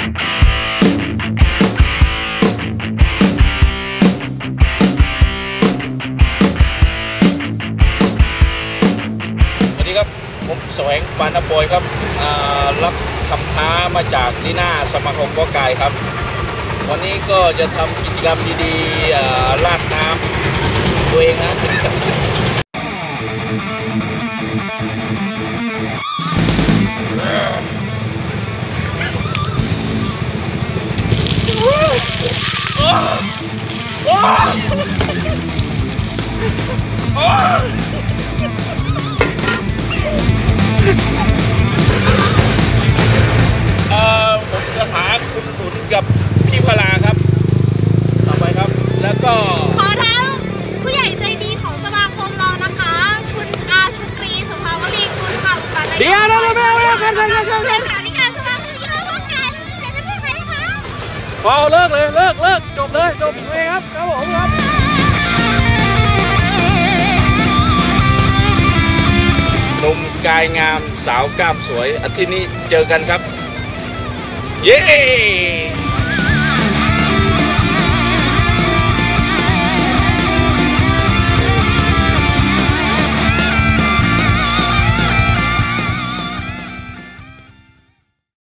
สวัสดีครับ ผมแสวงปานปอยครับรับคำท้ามาจากลีน่าสมาคมก็กายครับ วันนี้ก็จะทำกิจกรรมดีๆลาดน้ำตัวเองนะ เอ่อผมจะถามคุณขุนกับพี่พลาครับ ต่อไปครับ แล้วก็ ขอทั้งผู้ใหญ่ใจดีของสมาคมเรานะคะ คุณอาสุกรีสุภาวรีคุณค่ะอุปนายกเดี๋ยวเดี๋ยวเดี๋ยวเดี๋ยวเดี๋ยวเดี๋ยวเดี๋ยว พอเลิกเลยเลิกเลิกจบเลยจบเลยครับครับผมครับหนุ่มกายงามสาวกล้ามสวยอาทิตย์นี้เจอกันครับ เย้